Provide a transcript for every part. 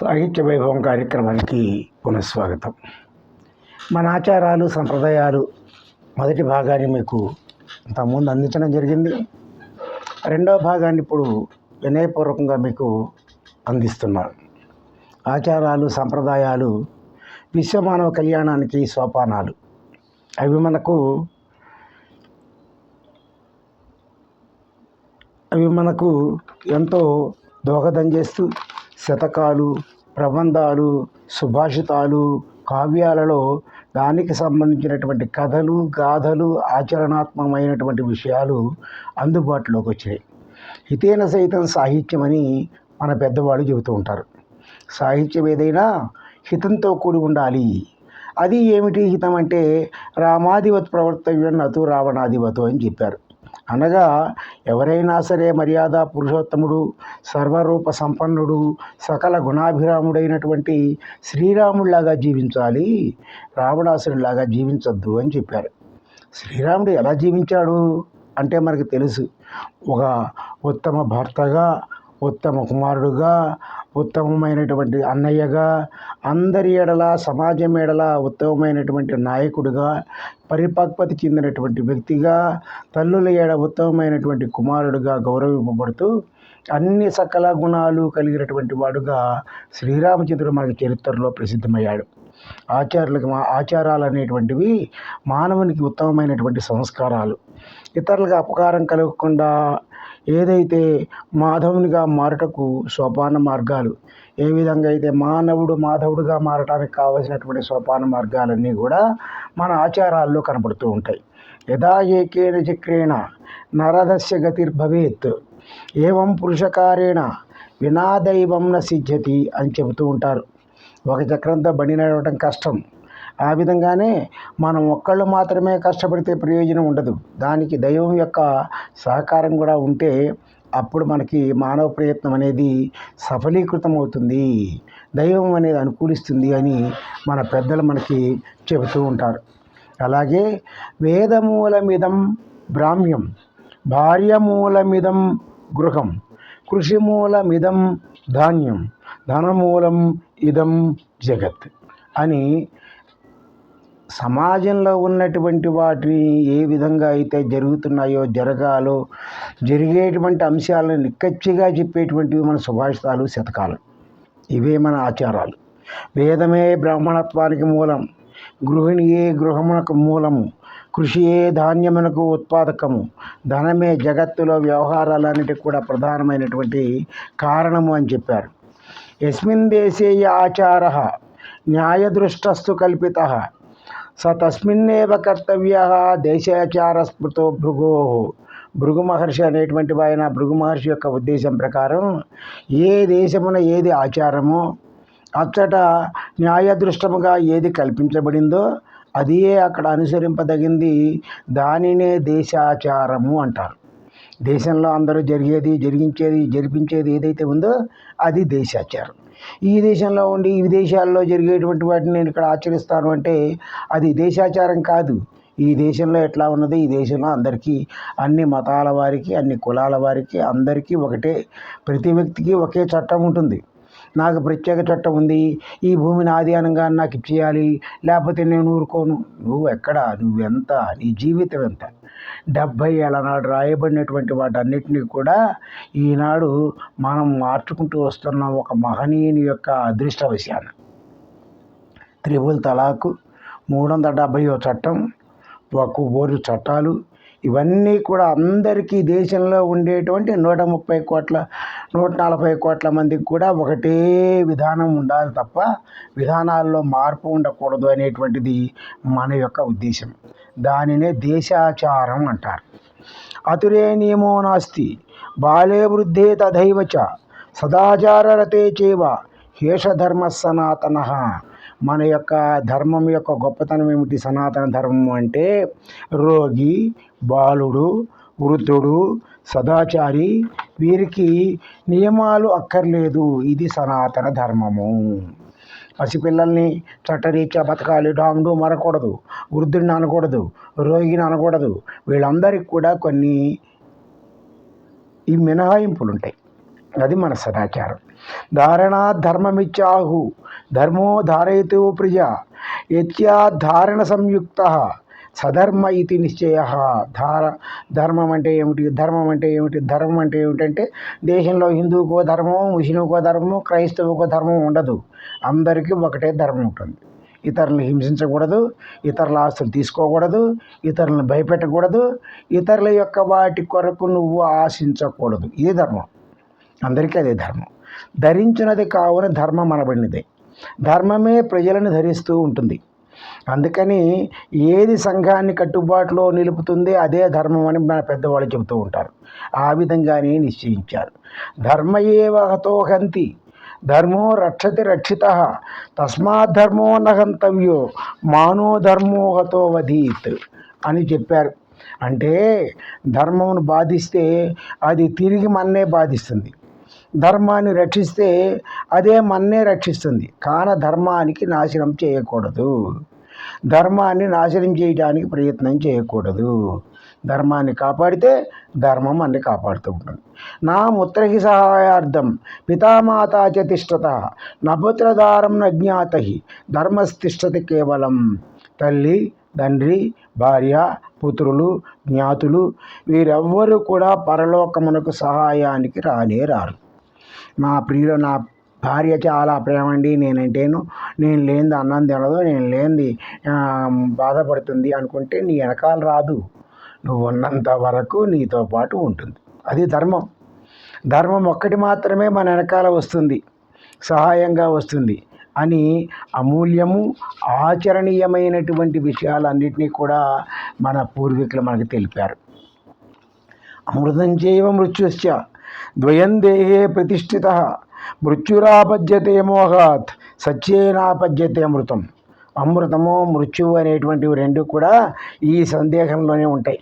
సాహిత్య వైభవం కార్యక్రమానికి పునఃస్వాగతం. మన ఆచారాలు సంప్రదాయాలు మొదటి భాగాన్ని మీకు ఇంతకుముందు అందించడం జరిగింది. రెండవ భాగాన్ని ఇప్పుడు వినయపూర్వకంగా మీకు అందిస్తున్నాను ఆచారాలు సంప్రదాయాలు విశ్వమానవ కళ్యాణానికి సోపానాలు. అవి మనకు అవి మనకు ఎంతో దోహదం చేస్తూ శతకాలు ప్రబంధాలు సుభాషితాలు కావ్యాలలో దానికి సంబంధించినటువంటి కథలు గాథలు ఆచరణాత్మకమైనటువంటి విషయాలు అందుబాటులోకి వచ్చినాయి. హితేన సైతం సాహిత్యం అని మన పెద్దవాళ్ళు చెబుతూ ఉంటారు. సాహిత్యం ఏదైనా హితంతో కూడి ఉండాలి. అది ఏమిటి హితం అంటే రామాధివత్ ప్రవర్తవ్యం నతు రావణాధివతు అని చెప్పారు. అనగా ఎవరైనా సరే మర్యాద పురుషోత్తముడు సర్వరూప సంపన్నుడు సకల గుణాభిరాముడైనటువంటి శ్రీరాముడిలాగా జీవించాలి రావణాసురుడిలాగా జీవించొద్దు అని చెప్పారు. శ్రీరాముడు ఎలా జీవించాడు? అంటే మనకు తెలుసు. ఒక ఉత్తమ భర్తగా ఉత్తమ కుమారుడుగా ఉత్తమమైనటువంటి అన్నయ్యగా అందరి ఎడల సమాజం ఎడల ఉత్తమమైనటువంటి నాయకుడిగా పరిపక్వత చెందినటువంటి వ్యక్తిగా తల్లుల ఏడ ఉత్తమమైనటువంటి కుమారుడుగా గౌరవింపబడుతూ అన్ని సకల గుణాలు కలిగినటువంటి వాడుగా శ్రీరామచంద్రుడు మనకి చరిత్రలో ప్రసిద్ధమయ్యాడు. ఆచారాలకు ఆచారాలు అనేటువంటివి మానవునికి ఉత్తమమైనటువంటి సంస్కారాలు. ఇతరులకు అపకారం కలగకుండా ఏదైతే మాధవునిగా మారుటకు సోపాన మార్గాలు ఏ విధంగా అయితే మానవుడు మాధవుడుగా మారటానికి కావలసినటువంటి సోపాన మార్గాలన్నీ కూడా మన ఆచారాల్లో కనబడుతూ ఉంటాయి. యథా ఏకేన చక్రేణ నరదస్య గతిర్భవేత్ ఏవం పురుషకారేణ వినాదైవం న సిద్ధ్యతి అని చెబుతూ ఉంటారు. ఒక చక్రంతో బండి నడవటం కష్టం ఆ విధంగానే మనం ఒక్కళ్ళు మాత్రమే కష్టపడితే ప్రయోజనం ఉండదు. దానికి దైవం యొక్క సహకారం కూడా ఉంటే అప్పుడు మనకి మానవ ప్రయత్నం అనేది సఫలీకృతం అవుతుంది. దైవం అనేది అనుకూలిస్తుంది అని మన పెద్దలు మనకి చెబుతూ ఉంటారు. అలాగే వేదమూలమిదం బ్రాహ్మ్యం భార్యమూలమిదం గృహం కృషిమూలమిదం ధాన్యం ధనమూలం ఇదం జగత్ అని సమాజంలో ఉన్నటువంటి వాటిని ఏ విధంగా అయితే జరుగుతున్నాయో జరగాలో జరిగేటువంటి అంశాలను నిక్కచ్చిగా చెప్పేటువంటివి మన సుభాషితాలు శతకాలు. ఇవే మన ఆచారాలు. వేదమే బ్రాహ్మణత్వానికి మూలం గృహిణియే గృహమునకు మూలము కృషియే ధాన్యమునకు ఉత్పాదకము ధనమే జగత్తులో వ్యవహారాలన్నిటికి కూడా ప్రధానమైనటువంటి కారణము అని చెప్పారు. యస్మిన్ దేశీయ ఆచార న్యాయదృష్టస్థు కల్పిత స తస్మిన్నేవ కర్తవ్య దేశాచార స్మృతో భృగో భృగు మహర్షి అనేటువంటి ఆయన భృగు మహర్షి యొక్క ఉద్దేశం ప్రకారం ఏ దేశమున ఏది ఆచారమో అచ్చట న్యాయదృష్టముగా ఏది కల్పించబడిందో అదే అక్కడ అనుసరింపదగింది దానినే దేశాచారము అంటారు. దేశంలో అందరూ జరిగేది జరిగించేది జరిపించేది ఏదైతే ఉందో అది దేశాచారం. ఈ దేశంలో ఉండి ఈ విదేశాల్లో జరిగేటువంటి వాటిని నేను ఇక్కడ ఆచరిస్తాను అంటే అది దేశాచారం కాదు. ఈ దేశంలో ఎట్లా ఉన్నది? ఈ దేశంలో అందరికీ అన్ని మతాల వారికి అన్ని కులాల వారికి అందరికీ ఒకటే ప్రతి వ్యక్తికి ఒకే చట్టం ఉంటుంది. నాకు ప్రత్యేక చట్టం ఉంది. ఈ భూమిని నాది అనగా నాకు ఇచ్చేయాలి. లేకపోతే నేను ఊరుకోను. నువ్వు ఎక్కడ? నువ్వెంత? నీ జీవితం ఎంత? డెబ్భై ఏళ్ళ నాడు రాయబడినటువంటి వాటన్నిటినీ కూడా ఈనాడు మనం మార్చుకుంటూ వస్తున్న ఒక మహనీయుని యొక్క అదృష్ట విషయాన్ని. త్రిబుల్ తలాకు మూడు వందల డెబ్భైవ చట్టం ఒక ఓరు చట్టాలు ఇవన్నీ కూడా అందరికీ దేశంలో ఉండేటువంటి నూట ముప్పై కోట్ల నూట నలభై కోట్ల మందికి కూడా ఒకటే విధానం ఉండాలి తప్ప విధానాల్లో మార్పు ఉండకూడదు అనేటువంటిది మన యొక్క ఉద్దేశం. దానినే దేశాచారం అంటారు. అతురే నియమో నాస్తి బాలే వృద్ధే తథైవ చ సదాచారరతే చేవ హేషధర్మ సనాతన. మన యొక్క ధర్మం యొక్క గొప్పతనం ఏమిటి? సనాతన ధర్మం అంటే రోగి బాలుడు వృద్ధుడు సదాచారి వీరికి నియమాలు అక్కర్లేదు. ఇది సనాతన ధర్మము. పసిపిల్లల్ని చట్టరీత్యా బతకాలి. డాంగు మరకూడదు. వృద్ధుడిని అనకూడదు. రోగిని అనకూడదు. వీళ్ళందరికీ కూడా కొన్ని ఈ మినహాయింపులు ఉంటాయి అది మన సదాచారం. ధారణా ధర్మమిచ్చాహు. ధర్మో ధారయతో ప్రియ. యత్యా ధారణ సంయుక్త. సధర్మ ఇది నిశ్చయ. ధార ధర్మం అంటే ఏమిటి? ధర్మం అంటే ఏమిటి? ధర్మం అంటే ఏమిటంటే దేశంలో హిందువుకో ధర్మం ముస్లింకో ధర్మం క్రైస్తవుకో ధర్మం ఉండదు. అందరికీ ఒకటే ధర్మం ఉంటుంది. ఇతరులను హింసించకూడదు ఇతరుల ఆస్తులు తీసుకోకూడదు ఇతరులను భయపెట్టకూడదు ఇతరుల యొక్క వాటి కొరకు నువ్వు ఆశించకూడదు. ఇది ధర్మం. అందరికీ అదే ధర్మం. ధరించినది కావున ధర్మం అనబడినదే. ధర్మమే ప్రజలను ధరిస్తూ ఉంటుంది. అందుకని ఏది సంఘాన్ని కట్టుబాటులో నిలుపుతుంది అదే ధర్మం అని మన పెద్దవాళ్ళు చెబుతూ ఉంటారు. ఆ విధంగానే నిశ్చయించారు. ధర్మ ఏవహతో హంతి ధర్మో రక్షతి రక్షిత తస్మాత్ ధర్మో నహంతవ్యో మానో ధర్మోహతో వధీత్ అని చెప్పారు. అంటే ధర్మమును బాధిస్తే అది తిరిగి మన్నే బాధిస్తుంది. ధర్మాన్ని రక్షిస్తే అదే మన్నే రక్షిస్తుంది. కాన ధర్మానికి నాశనం చేయకూడదు. ధర్మాన్ని నాశనం చేయడానికి ప్రయత్నం చేయకూడదు. ధర్మాన్ని కాపాడితే ధర్మం అన్ని కాపాడుతూ ఉంటుంది. నా ముత్రహి సహాయార్థం పితామాత చతిష్టత తిష్టత నపుత్రదారం నజ్ఞాత ధర్మస్థిష్టతి కేవలం. తల్లి తండ్రి భార్య పుత్రులు జ్ఞాతులు వీరెవ్వరూ కూడా పరలోకమునకు సహాయానికి రానే రారు. నా ప్రియుల నా భార్య చాలా ప్రేమండి. నేనంటేను నేను లేనిది అన్నం తినదు నేను లేనిది బాధపడుతుంది అనుకుంటే నీ వెనకాల రాదు. నువ్వు ఉన్నంత వరకు నీతో పాటు ఉంటుంది. అది ధర్మం. ధర్మం ఒక్కటి మాత్రమే మన వెనకాల వస్తుంది. సహాయంగా వస్తుంది. అని అమూల్యము ఆచరణీయమైనటువంటి విషయాలన్నింటినీ కూడా మన పూర్వీకులు మనకు తెలిపారు. అమృతం చేయవ మృత్యుశ్చ ద్వయం దేహే ప్రతిష్ఠిత. మృత్యురాపద్యతే మోహాత్ సత్యేనాపద్యతే అమృతం. అమృతము మృత్యువు అనేటువంటివి రెండు కూడా ఈ సందేహంలోనే ఉంటాయి.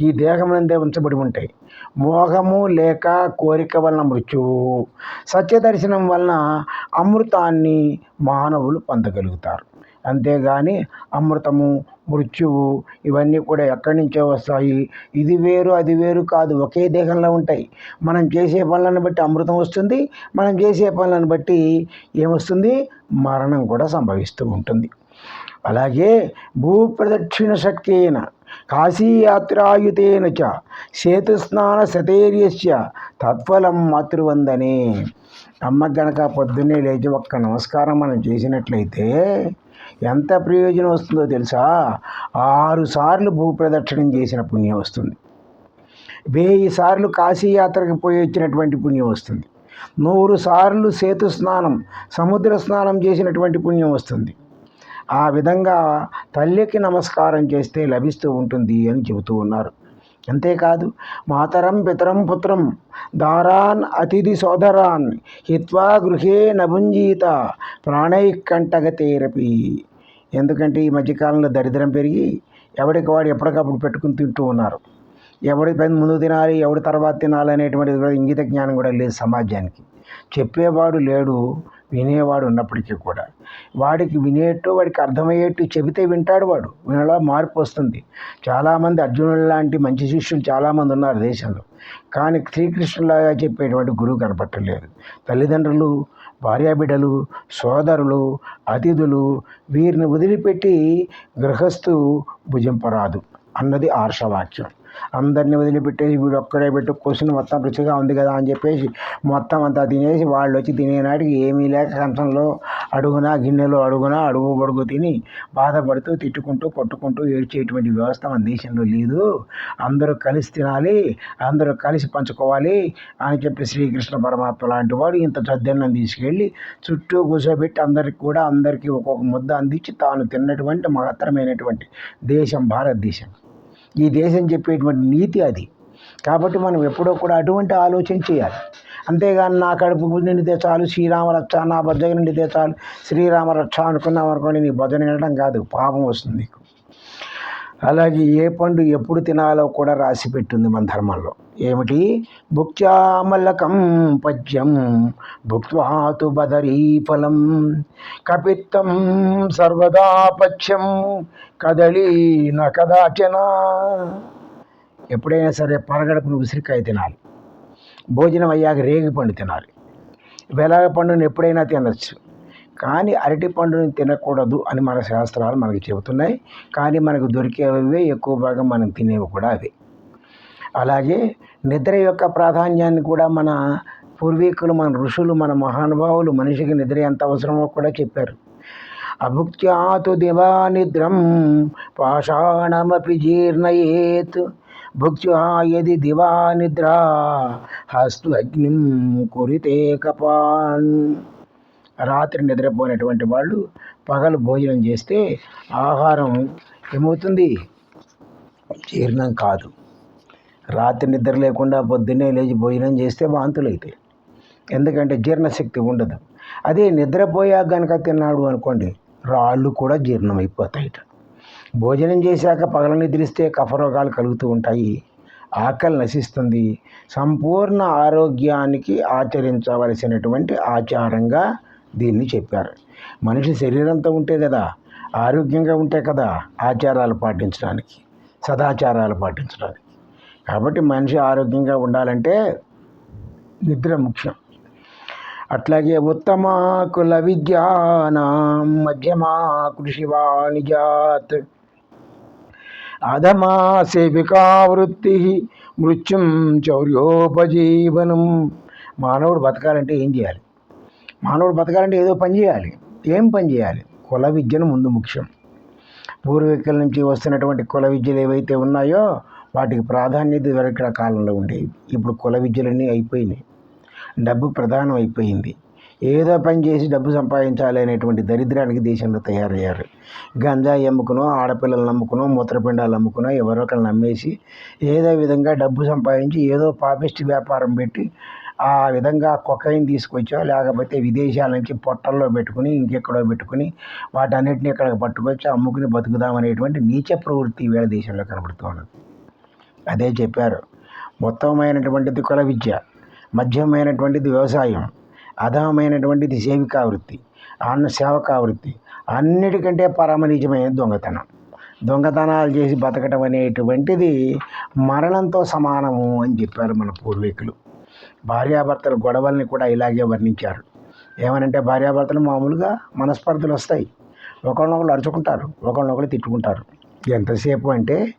ఈ దేహమునందే ఉంచబడి ఉంటాయి. మోహము లేక కోరిక వలన మృత్యువు సత్యదర్శనం వలన అమృతాన్ని మానవులు పొందగలుగుతారు. అంతేగాని అమృతము మృత్యువు ఇవన్నీ కూడా ఎక్కడి నుంచో వస్తాయి. ఇది వేరు అది వేరు కాదు. ఒకే దేహంలో ఉంటాయి. మనం చేసే పనులను బట్టి అమృతం వస్తుంది. మనం చేసే పనులను బట్టి ఏమొస్తుంది? మరణం కూడా సంభవిస్తూ ఉంటుంది. అలాగే భూప్రదక్షిణ శక్తేన కాశీయాత్రాయుతేన చ సేతుస్నాన శతేర్యస్య తత్ఫలం మాతృవందనే. అమ్మ గనక పొద్దున్నే లేచి ఒక్క నమస్కారం మనం చేసినట్లయితే ఎంత ప్రయోజనం వస్తుందో తెలుసా? ఆరు సార్లు భూప్రదక్షిణం చేసిన పుణ్యం వస్తుంది. వెయ్యి సార్లు కాశీయాత్రకు పోయి వచ్చినటువంటి పుణ్యం వస్తుంది. నూరు సార్లు సేతు స్నానం సముద్ర స్నానం చేసినటువంటి పుణ్యం వస్తుంది. ఆ విధంగా తల్లికి నమస్కారం చేస్తే లభిస్తూ ఉంటుంది అని చెబుతూ ఉన్నారు. అంతేకాదు మాతరం పితరం పుత్రం దారాన్ అతిథి సోదరాన్ హిత్వా గృహే నభుంజీత ప్రాణైకంటగతేరపి ఎందుకంటే ఈ మధ్యకాలంలో దరిద్రం పెరిగి ఎవడికి వాడు ఎప్పటికప్పుడు పెట్టుకుని తింటూ ఉన్నారు. ఎవడి పని ముందు తినాలి ఎవడి తర్వాత తినాలి అనేటువంటిది కూడా ఇంగిత జ్ఞానం కూడా లేదు సమాజానికి. చెప్పేవాడు లేడు వినేవాడు ఉన్నప్పటికీ కూడా. వాడికి వినేట్టు వాడికి అర్థమయ్యేట్టు చెబితే వింటాడు వాడు. వినలా మార్పు వస్తుంది. చాలామంది అర్జునుడు లాంటి మంచి శిష్యులు చాలామంది ఉన్నారు దేశంలో. కానీ శ్రీకృష్ణులాగా చెప్పేటువంటి గురువు కనపట్టలేదు. తల్లిదండ్రులు భార్యాబిడ్డలు సోదరులు అతిథులు వీరిని వదిలిపెట్టి గృహస్థు భుజింపరాదు అన్నది ఆర్షవాక్యం. అందరిని వదిలిపెట్టేసి వీడు ఒక్కడే పెట్టు క్వశ్చన్ మొత్తం రుచిగా ఉంది కదా అని చెప్పేసి మొత్తం అంతా తినేసి వాళ్ళు వచ్చి తినేనాటికి ఏమీ లేక కంచంలో అడుగునా గిన్నెలో అడుగునా అడుగు పొడుగు తిని బాధపడుతూ తిట్టుకుంటూ కొట్టుకుంటూ ఏడ్చేటువంటి వ్యవస్థ మన దేశంలో లేదు. అందరూ కలిసి తినాలి అందరూ కలిసి పంచుకోవాలి అని చెప్పి శ్రీకృష్ణ పరమాత్మ లాంటి వాడు ఇంత చద్దన్నం తీసుకెళ్ళి చుట్టూ కూర్చోబెట్టి అందరికి కూడా అందరికీ ఒక్కొక్క ముద్ద అందించి తాను తిన్నటువంటి మహత్తరమైనటువంటి దేశం భారతదేశం. ఈ దేశం చెప్పేటువంటి నీతి అది. కాబట్టి మనం ఎప్పుడో కూడా అటువంటి ఆలోచన చేయాలి. అంతేగాని నా కడుపు నిండితే చాలు శ్రీరామ రక్ష నా బొజ్జగ నిండితే చాలు శ్రీరామ రక్ష అనుకున్నాం అనుకోండి నీ భజన వినడం కాదు పాపం వస్తుంది నీకు. అలాగే ఏ పండు ఎప్పుడు తినాలో కూడా రాసి పెట్టింది మన ధర్మంలో. ఏమిటి? భుక్త్యామలకం పద్యం. భుక్వాతు బదరీ ఫలం. కపిత్తం సర్వదా పథ్యం. కదళీ నకదాచనా ఎప్పుడైనా సరే పరగడపున ఉసిరికాయ తినాలి. భోజనం అయ్యాక రేగి పండు తినాలి. వెలగ పండుని ఎప్పుడైనా తినచ్చు. కానీ అరటి పండుని తినకూడదు అని మన శాస్త్రాలు మనకు చెబుతున్నాయి. కానీ మనకు దొరికేవే ఎక్కువ భాగం మనం తినేవి కూడా అవే. అలాగే నిద్ర యొక్క ప్రాధాన్యాన్ని కూడా మన పూర్వీకులు మన ఋషులు మన మహానుభావులు మనిషికి నిద్ర ఎంత అవసరమో కూడా చెప్పారు. అభుక్త్యాతు దివా నిద్రం పాషాణమపి జీర్ణయేత్. భుక్త్యా యది దివా నిద్ర హస్తు అగ్నిం కురితే కపాన్. రాత్రి నిద్రపోయినటువంటి వాళ్ళు పగలు భోజనం చేస్తే ఆహారం ఏమవుతుంది? జీర్ణం కాదు. రాత్రి నిద్ర లేకుండా పొద్దున్నే లేచి భోజనం చేస్తే వాంతులు అవుతాయి ఎందుకంటే జీర్ణశక్తి ఉండదు. అదే నిద్రపోయాక కనుక తిన్నాడు అనుకోండి రాళ్ళు కూడా జీర్ణం భోజనం చేశాక పగల నిద్రిస్తే కఫరోగాలు కలుగుతూ ఉంటాయి. ఆకలి నశిస్తుంది. సంపూర్ణ ఆరోగ్యానికి ఆచరించవలసినటువంటి ఆచారంగా దీన్ని చెప్పారు. మనిషి శరీరంతో ఉంటే కదా ఆరోగ్యంగా ఉంటే కదా ఆచారాలు పాటించడానికి సదాచారాలు పాటించడానికి. కాబట్టి మనిషి ఆరోగ్యంగా ఉండాలంటే నిద్ర ముఖ్యం. అట్లాగే ఉత్తమాకుల కుల మధ్యమా కృషి వాణిజాత్ అధమా సేవికా వృత్తి మృత్యుం చౌర్యోపజీవనం. మానవుడు బతకాలంటే ఏం చేయాలి? మానవుడు బతకాలంటే ఏదో పని చేయాలి. ఏం పని చేయాలి? కుల విద్యను ముందు ముఖ్యం. పూర్వీకుల నుంచి వస్తున్నటువంటి కుల విద్యలు ఏవైతే ఉన్నాయో వాటికి ప్రాధాన్యత దొరికిన కాలంలో ఉండేవి. ఇప్పుడు కుల విద్యలన్నీ అయిపోయినాయి. డబ్బు ప్రధానం అయిపోయింది. ఏదో పని చేసి డబ్బు సంపాదించాలి అనేటువంటి దరిద్రానికి దేశంలో తయారయ్యారు. గంజాయి అమ్ముకునో ఆడపిల్లలు నమ్ముకునో మూత్రపిండాలు అమ్ముకునో ఎవరో ఒకరు నమ్మేసి ఏదో విధంగా డబ్బు సంపాదించి ఏదో పాపిస్ట్ వ్యాపారం పెట్టి ఆ విధంగా కొకైన్ తీసుకొచ్చో లేకపోతే విదేశాల నుంచి పొట్టల్లో పెట్టుకుని ఇంకెక్కడో పెట్టుకుని వాటన్నిటిని ఇక్కడ పట్టుకొచ్చి అమ్ముకుని బతుకుదామనేటువంటి నీచ ప్రవృత్తి వేళ దేశంలో కనబడుతూ ఉన్నది. అదే చెప్పారు. మొత్తమైనటువంటిది కుల విద్య మధ్యమైనటువంటిది వ్యవసాయం అధమైనటువంటిది సేవికా వృత్తి అన్న సేవకా వృత్తి అన్నిటికంటే పరమనిజమైన దొంగతనం. దొంగతనాలు చేసి బతకటం అనేటువంటిది మరణంతో సమానము అని చెప్పారు మన పూర్వీకులు. భార్యాభర్తల గొడవల్ని కూడా ఇలాగే వర్ణించారు. ఏమనంటే భార్యాభర్తలు మామూలుగా మనస్పర్ధలు వస్తాయి. ఒకరినొకరు అరుచుకుంటారు ఒకరినొకరు తిట్టుకుంటారు. ఎంతసేపు అంటే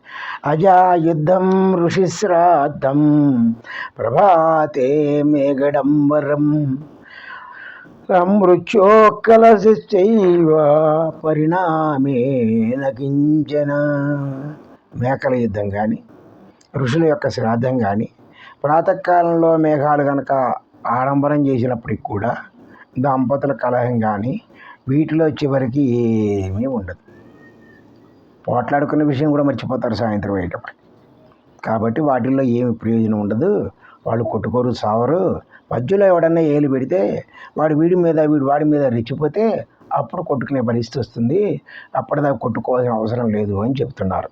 అజా యుద్ధం ఋషిశ్రాద్ధం ప్రభాతే మేఘడంబరం మృత్యోకలశైవ పరిణామేన కించన. మేకల యుద్ధం కానీ ఋషుల యొక్క శ్రాద్ధం కానీ ప్రాతకాలంలో మేఘాలు కనుక ఆడంబరం చేసినప్పటికి కూడా దంపతుల కలహం కానీ వీటిలో చివరికి ఏమీ ఉండదు. పోట్లాడుకునే విషయం కూడా మర్చిపోతారు సాయంత్రం అయ్యేటప్పుడు. కాబట్టి వాటిల్లో ఏమి ప్రయోజనం ఉండదు. వాళ్ళు కొట్టుకోరు సావరు. మధ్యలో ఎవడన్నా ఏలు పెడితే వాడు వీడి మీద వీడు వాడి మీద రెచ్చిపోతే అప్పుడు కొట్టుకునే పరిస్థితి వస్తుంది. అప్పటిదాకా కొట్టుకోవాల్సిన అవసరం లేదు అని చెప్తున్నారు.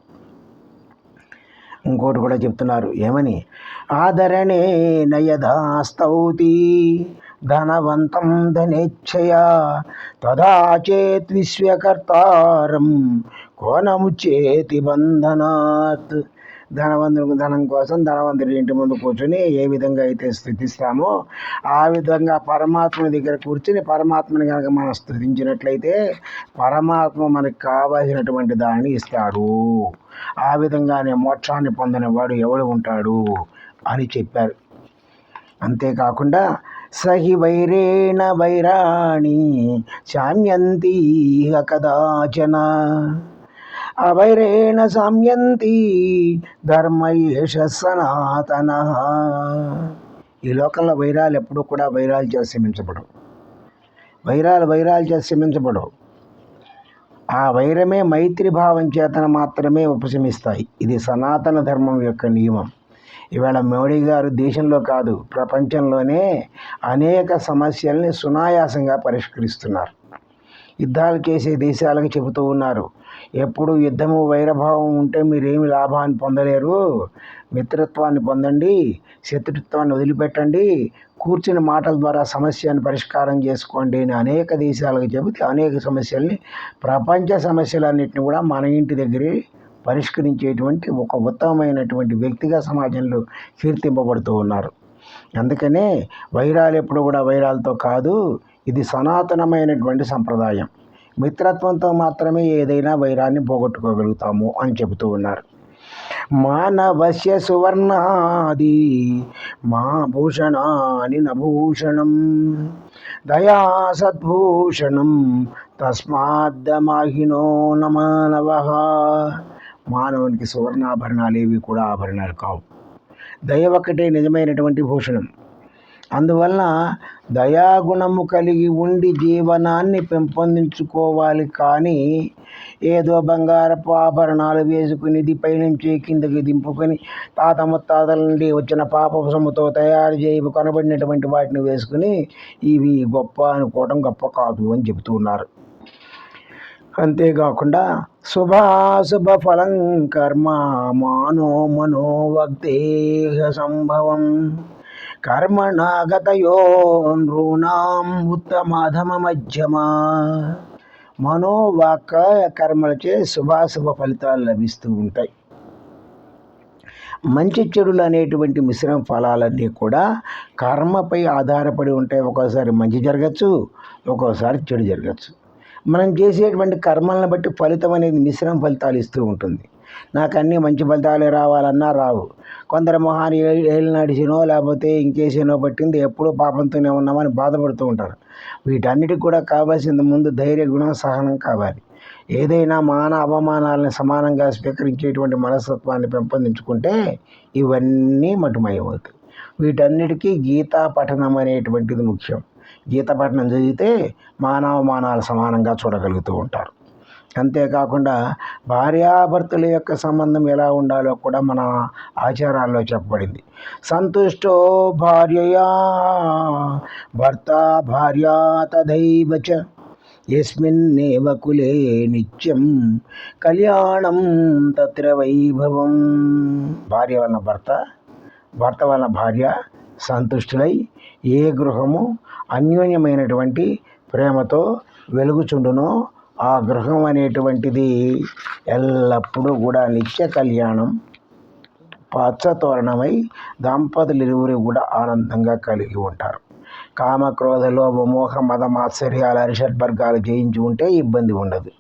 ఇంకోటి కూడా చెప్తున్నారు. ఏమని? ఆదరణే నయదాస్తౌతి ధనవంతం ధనేచ్ఛయ తదాచేత్ విశ్వకర్తారం కోణము చేతి బంధనాత్. ధనవంతునికి ధనం కోసం ధనవంతుడి ఇంటి ముందు కూర్చొని ఏ విధంగా అయితే స్థుతిస్తామో ఆ విధంగా పరమాత్మ దగ్గర కూర్చుని పరమాత్మని కనుక మనం స్థుతించినట్లయితే పరమాత్మ మనకు కావలసినటువంటి దానిని ఇస్తాడు. ఆ విధంగానే మోక్షాన్ని పొందిన వాడు ఎవడు ఉంటాడు అని చెప్పారు. అంతేకాకుండా సహి వైరేణ వైరాణి శామ్యంతి ఇహ కదాచన. అవైరేణ సామ్యంతి ధర్మయేష సనాతన. ఈ లోకంలో వైరాలు ఎప్పుడూ కూడా వైరాలు చేసి శమించబడవు వైరాలు వైరాలు చేసి శమించబడవు ఆ వైరమే మైత్రి భావం చేతన మాత్రమే ఉపశమిస్తాయి. ఇది సనాతన ధర్మం యొక్క నియమం. ఇవాళ మోడీ గారు దేశంలో కాదు ప్రపంచంలోనే అనేక సమస్యల్ని సునాయాసంగా పరిష్కరిస్తున్నారు. యుద్ధాలు చేసే దేశాలకు చెబుతూ ఉన్నారు. ఎప్పుడు యుద్ధము వైరభావం ఉంటే మీరేమి లాభాన్ని పొందలేరు? మిత్రత్వాన్ని పొందండి శత్రుత్వాన్ని వదిలిపెట్టండి కూర్చుని మాటల ద్వారా సమస్యను పరిష్కారం చేసుకోండి అని అనేక దేశాలకు చెబితే అనేక సమస్యల్ని ప్రపంచ సమస్యలన్నింటినీ కూడా మన ఇంటి దగ్గరే పరిష్కరించేటువంటి ఒక ఉత్తమమైనటువంటి వ్యక్తిగా సమాజంలో కీర్తింపబడుతూ ఉన్నారు. అందుకనే వైరాలు ఎప్పుడు కూడా వైరాలతో కాదు ఇది సనాతనమైనటువంటి సంప్రదాయం. మిత్రత్వంతో మాత్రమే ఏదైనా వైరాన్ని పోగొట్టుకోగలుగుతాము అని చెబుతూ ఉన్నారు. మానవస్య సువర్ణాది మా భూషణాని నభూషణం దయా సద్భూషణం తస్మాద్దమాహినో నమానవ మానవునికి సువర్ణాభరణాలు ఏవి కూడా ఆభరణాలు కావు. దయ ఒక్కటే నిజమైనటువంటి భూషణం. అందువలన దయాగుణము కలిగి ఉండి జీవనాన్ని పెంపొందించుకోవాలి కానీ ఏదో బంగారపు ఆభరణాలు వేసుకుని ఇది పైనుంచి కిందకి దింపుకొని తాత ముత్తాతల నుండి వచ్చిన పాప సొమ్ముతో తయారు చేయ కొనబడినటువంటి వాటిని వేసుకుని ఇవి గొప్ప అనుకోవడం గొప్ప కాదు అని చెబుతున్నారు అంతేకాకుండా శుభాశుభ ఫలం కర్మ మానో మనోవక్తేహ సంభవం. కర్మణాగతయోనృణాం ఉత్తమాధమ మధ్యమా మనోవాక కర్మలచే శుభాశుభ ఫలితాలు లభిస్తూ ఉంటాయి. మంచి చెడులు అనేటువంటి మిశ్రమ ఫలాలన్నీ కూడా కర్మపై ఆధారపడి ఉంటాయి. ఒక్కోసారి మంచి జరగచ్చు ఒక్కోసారి చెడు జరగచ్చు. మనం చేసేటువంటి కర్మలను బట్టి ఫలితం అనేది మిశ్రమ ఫలితాలు ఇస్తూ ఉంటుంది. నాకు అన్నీ మంచి ఫలితాలు రావాలన్నా రావు. కొందరు మొహాన్ని ఏళ్ళు నడిచినో లేకపోతే ఇంకేసినో పట్టింది ఎప్పుడూ పాపంతోనే ఉన్నామని బాధపడుతూ ఉంటారు. వీటన్నిటికి కూడా కావాల్సింది ముందు ధైర్య గుణం సహనం కావాలి. ఏదైనా మాన అవమానాలను సమానంగా స్వీకరించేటువంటి మనస్తత్వాన్ని పెంపొందించుకుంటే ఇవన్నీ మటుమయమవుతాయి. వీటన్నిటికీ గీతా పఠనం అనేటువంటిది ముఖ్యం. గీత పఠనం చదివితే మానవమానాలు సమానంగా చూడగలుగుతూ ఉంటారు. అంతేకాకుండా భార్యాభర్తల యొక్క సంబంధం ఎలా ఉండాలో కూడా మన ఆచారాల్లో చెప్పబడింది. సంతుష్టో భార్యయా భర్త భార్య తదైవ చ కులే నిత్యం కళ్యాణం తత్ర వైభవం. భార్య వలన భర్త భర్త వలన భార్య సంతుష్టులై ఏ గృహము అన్యోన్యమైనటువంటి ప్రేమతో వెలుగుచుండునో ఆ గృహం అనేటువంటిది ఎల్లప్పుడూ కూడా నిత్య కళ్యాణం పచ్చతోరణమై దంపతులు ఇరువురు కూడా ఆనందంగా కలిగి ఉంటారు. కామక్రోధ లోభ మోహ మద మాత్సర్యాలు అరిషడ్వర్గాలు జయించి ఉంటే ఇబ్బంది ఉండదు.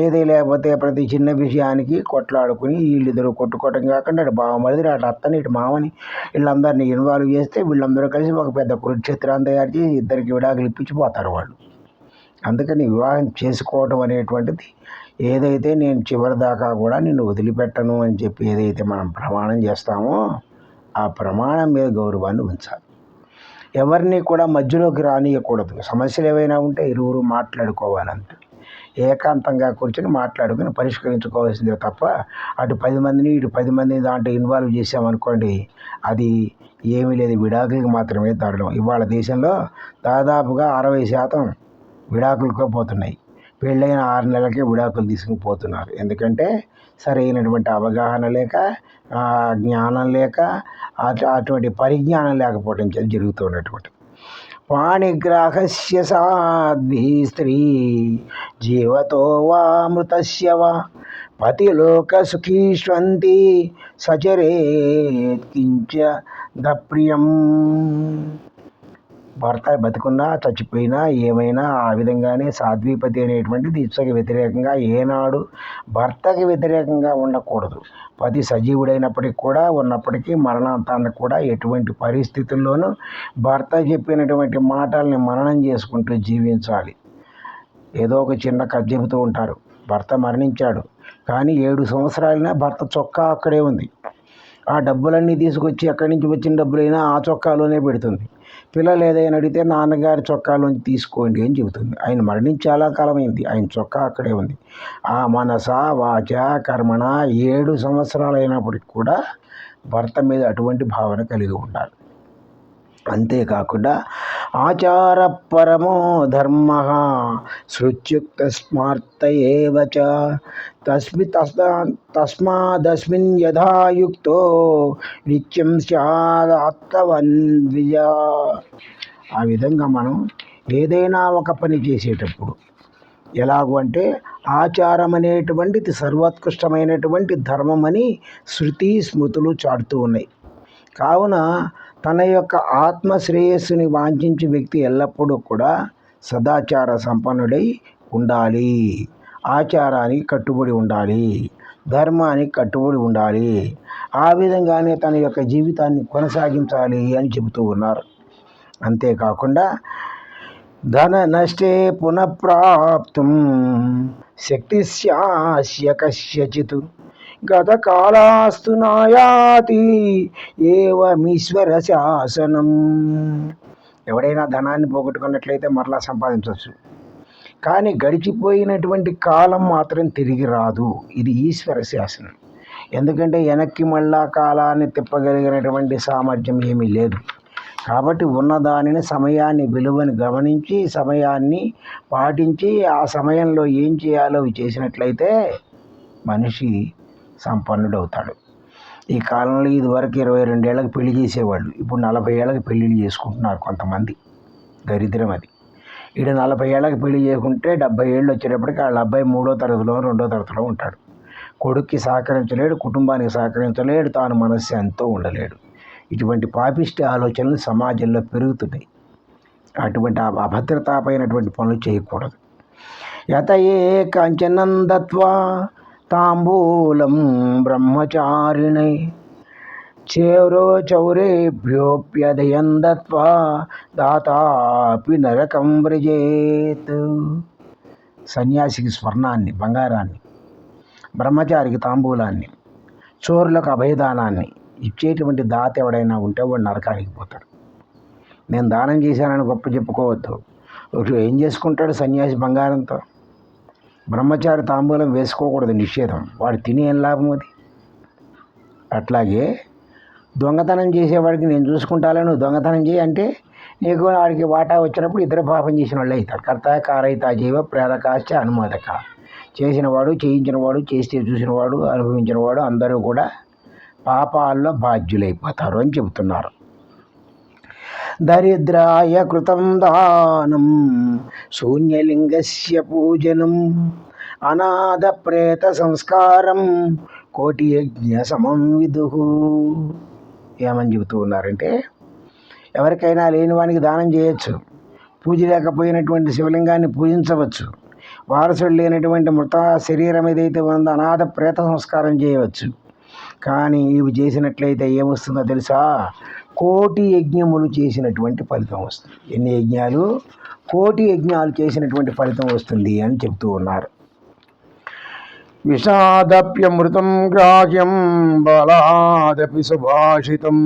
ఏది లేకపోతే ప్రతి చిన్న విషయానికి కొట్లాడుకుని వీళ్ళిద్దరూ కొట్టుకోవటం కాకుండా అటు బావమరిది అటు అత్తని ఇటు మామని వీళ్ళందరినీ ఇన్వాల్వ్ చేస్తే వీళ్ళందరూ కలిసి ఒక పెద్ద కురుక్షేత్రాన్ని తయారు చేసి ఇద్దరికి విడాకులు ఇప్పించిపోతారు వాళ్ళు. అందుకని వివాహం చేసుకోవటం అనేటువంటిది ఏదైతే నేను చివరి దాకా కూడా నిన్ను వదిలిపెట్టను అని చెప్పి ఏదైతే మనం ప్రమాణం చేస్తామో ఆ ప్రమాణం మీద గౌరవాన్ని ఉంచాలి. ఎవరిని కూడా మధ్యలోకి రానియకూడదు. సమస్యలు ఏవైనా ఉంటే ఇరువురు మాట్లాడుకోవాలంతే ఏకాంతంగా కూర్చొని మాట్లాడుకుని పరిష్కరించుకోవాల్సిందే తప్ప అటు పది మందిని ఇటు పది మందిని దాంట్లో ఇన్వాల్వ్ చేసామనుకోండి అది ఏమీ లేదు. విడాకులకి మాత్రమే దారుణం. ఇవాళ దేశంలో దాదాపుగా అరవై శాతం విడాకులకే పోతున్నాయి. పెళ్ళైన ఆరు నెలలకే విడాకులు తీసుకుని పోతున్నారు ఎందుకంటే సరైనటువంటి అవగాహన లేక జ్ఞానం లేక అటువంటి పరిజ్ఞానం లేకపోవడం జరుగుతూ జరుగుతున్నటువంటి పాణిగ్రాహస్య సాధ్వి స్త్రీ జీవతో వా మృతస్య వా. పతిలోక సుఖీష్వంతి సచరే కించ దప్రియం భర్త బతికున్నా చచ్చిపోయినా ఏమైనా ఆ విధంగానే సాధ్వీపతి అనేటువంటిది ఇచ్చకి వ్యతిరేకంగా ఏనాడు భర్తకి వ్యతిరేకంగా ఉండకూడదు. పతి సజీవుడైనప్పటికీ కూడా ఉన్నప్పటికీ మరణాంతాన్ని కూడా ఎటువంటి పరిస్థితుల్లోనూ భర్త చెప్పినటువంటి మాటల్ని మరణం చేసుకుంటూ జీవించాలి. ఏదో ఒక చిన్న కథ చెబుతూ ఉంటారు. భర్త మరణించాడు. కానీ ఏడు సంవత్సరాలైనా భర్త చొక్కా అక్కడే ఉంది. ఆ డబ్బులన్నీ తీసుకొచ్చి ఎక్కడి నుంచి వచ్చిన డబ్బులైనా ఆ చొక్కాలోనే పెడుతుంది. పిల్లలు ఏదైనా అడిగితే నాన్నగారి చొక్కాలోంచి తీసుకోండి అని చెబుతుంది. ఆయన మరణించి చాలా కాలమైంది. ఆయన చొక్కా అక్కడే ఉంది. ఆ మనస వాచ కర్మణ ఏడు సంవత్సరాలు అయినప్పటికి కూడా భర్త మీద అటువంటి భావన కలిగి ఉండాలి. అంతేకాకుండా ఆచారపరమో ధర్మ శృత్యుక్త స్మార్త ఏవచ తస్మి తస్మాదస్మిన్ యథాయుక్తో నిత్యం స్యాత్మవన్విజ ఆ విధంగా మనం ఏదైనా ఒక పని చేసేటప్పుడు ఎలాగూ అంటే ఆచారం అనేటువంటిది సర్వోత్కృష్టమైనటువంటి ధర్మం అని శృతి స్మృతులు చాటుతూ ఉన్నాయి. కావున తన యొక్క ఆత్మ శ్రేయస్సుని వాంఛించే వ్యక్తి ఎల్లప్పుడూ కూడా సదాచార సంపన్నుడై ఉండాలి. ఆచారానికి కట్టుబడి ఉండాలి. ధర్మానికి కట్టుబడి ఉండాలి. ఆ విధంగానే తన యొక్క జీవితాన్ని కొనసాగించాలి అని చెబుతూ ఉన్నారు. అంతేకాకుండా ధన నష్టే పునఃప్రాప్తం శక్తి శాస్య కస్యచిత్ గతకాలాస్తు నాయాతి ఏవమీశ్వర శాసనం. ఎవడైనా ధనాన్ని పోగొట్టుకున్నట్లయితే మరలా సంపాదించవచ్చు. కానీ గడిచిపోయినటువంటి కాలం మాత్రం తిరిగి రాదు. ఇది ఈశ్వర శాసనం. ఎందుకంటే వెనక్కి మళ్ళా కాలాన్ని తిప్పగలిగినటువంటి సామర్థ్యం ఏమీ లేదు. కాబట్టి ఉన్నదానిని సమయాన్ని విలువని గమనించి సమయాన్ని పాటించి ఆ సమయంలో ఏం చేయాలో అవి చేసినట్లయితే మనిషి సంపన్నుడవుతాడు. ఈ కాలంలో ఇదివరకు ఇరవై రెండేళ్ళకి పెళ్ళి చేసేవాళ్ళు. ఇప్పుడు నలభై ఏళ్ళకి పెళ్ళిళ్ళు చేసుకుంటున్నారు కొంతమంది. దరిద్రం అది. ఈడ నలభై ఏళ్ళకి పెళ్ళి చేసుకుంటే డెబ్బై ఏళ్ళు వచ్చేటప్పటికి వాళ్ళ అబ్బాయి మూడో తరగతిలో రెండో తరగతిలో ఉంటాడు. కొడుక్కి సహకరించలేడు కుటుంబానికి సహకరించలేడు తాను మనశ్శాంతితో ఉండలేడు. ఇటువంటి పాపిష్టి ఆలోచనలు సమాజంలో పెరుగుతున్నాయి. అటువంటి అభద్రతపైనటువంటి అభద్రతాపైనటువంటి పనులు చేయకూడదు. యత ఏ కంచనందత్వా తాంబూలం బ్రహ్మచారిణై. చేరో చౌరేభ్యోప్యదయం దత్వా దాతాపి నరకం వ్రజేత్. సన్యాసికి స్వర్ణాన్ని బంగారాన్ని బ్రహ్మచారికి తాంబూలాన్ని చోరులకు అభయదానాన్ని ఇచ్చేటువంటి దాత ఎవడైనా ఉంటే వాడు నరకానికి పోతాడు. నేను దానం చేశానని గొప్ప చెప్పుకోవద్దు. ఏం చేసుకుంటాడు సన్యాసి బంగారంతో? బ్రహ్మచారి తాంబూలం వేసుకోకూడదు నిషేధం. వాడు తిని ఏం లాభం అది? అట్లాగే దొంగతనం చేసేవాడికి నేను చూసుకుంటాను నువ్వు దొంగతనం చేయి అంటే నీకు వాడికి వాటా వచ్చినప్పుడు ఇద్దరు పాపం చేసిన వాళ్ళు అవుతారు. కర్త కారైత జీవ ప్రేరకాశ్చ అనుమోదక. చేసినవాడు చేయించినవాడు చేస్తే చూసినవాడు అనుభవించినవాడు అందరూ కూడా పాపాల్లో బాధ్యులైపోతారు అని చెబుతున్నారు. దరిద్రాయ కృతం దానం శూన్యలింగస్య పూజనం అనాథ ప్రేత సంస్కారం కోటి యజ్ఞ సమం విదు. ఏమని చెబుతూ ఉన్నారంటే ఎవరికైనా లేని వానికి దానం చేయొచ్చు. పూజ లేకపోయినటువంటి శివలింగాన్ని పూజించవచ్చు. వారసుడు లేనటువంటి మృత శరీరం ఏదైతే ఉందో అనాథ ప్రేత సంస్కారం చేయవచ్చు. కానీ ఇవి చేసినట్లయితే ఏమొస్తుందో తెలుసా? కోటి యజ్ఞములు చేసినటువంటి ఫలితం వస్తుంది. ఎన్ని యజ్ఞాలు? కోటి యజ్ఞాలు చేసినటువంటి ఫలితం వస్తుంది అని చెప్తూ ఉన్నారు. విషాదప్యమృతం గ్రాహ్యం బలాదపి సుభాషితం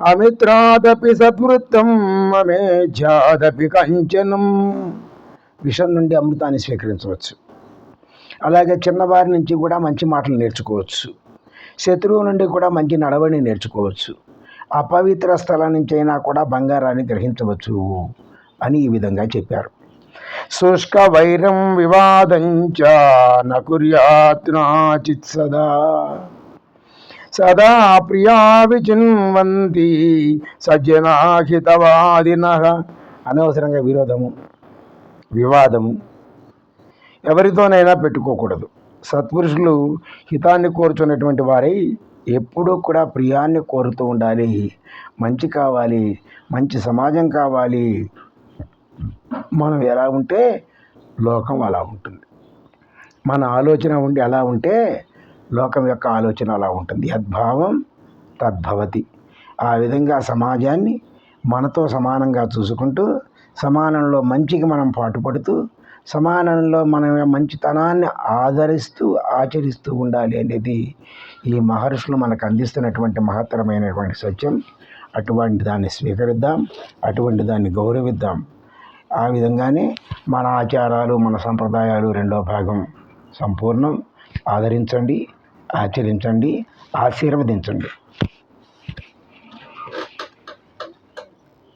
అమిత్రాదపి సద్వృత్తం అమేధ్యాదపి కంచనం. విషం నుండి అమృతాన్ని స్వీకరించవచ్చు. అలాగే చిన్నవారి నుంచి కూడా మంచి మాటలు నేర్చుకోవచ్చు. శత్రువు నుండి కూడా మంచి నడవడిని నేర్చుకోవచ్చు. అపవిత్ర స్థలం నుంచైనా అయినా కూడా బంగారాన్ని గ్రహించవచ్చు అని ఈ విధంగా చెప్పారు. శుష్క వైరం వివాదంచ నకుర్యాత్నాచిత్ సదా. సదా ప్రియా విచిన్వంతి సజ్జనాహితవాదిన. అనవసరంగా విరోధము వివాదము ఎవరితోనైనా పెట్టుకోకూడదు. సత్పురుషులు హితాన్ని కోరుచున్నటువంటి వారై ఎప్పుడూ కూడా ప్రియాన్ని కోరుతూ ఉండాలి. మంచి కావాలి. మంచి సమాజం కావాలి. మనం ఎలా ఉంటే లోకం అలా ఉంటుంది. మన ఆలోచన ఉండి ఎలా ఉంటే లోకం యొక్క ఆలోచన అలా ఉంటుంది. యద్భావం తద్భవతి. ఆ విధంగా సమాజాన్ని మనతో సమానంగా చూసుకుంటూ సమానంలో మంచికి మనం పాటుపడుతూ సమానంలో మన మంచితనాన్ని ఆదరిస్తూ ఆచరిస్తూ ఉండాలి అనేది ఈ మహర్షులు మనకు అందిస్తున్నటువంటి మహత్తరమైనటువంటి సత్యం. అటువంటి దాన్ని స్వీకరిద్దాం అటువంటి దాన్ని గౌరవిద్దాం. ఆ విధంగానే మన ఆచారాలు మన సంప్రదాయాలు రెండో భాగం సంపూర్ణం. ఆదరించండి ఆచరించండి ఆశీర్వదించండి.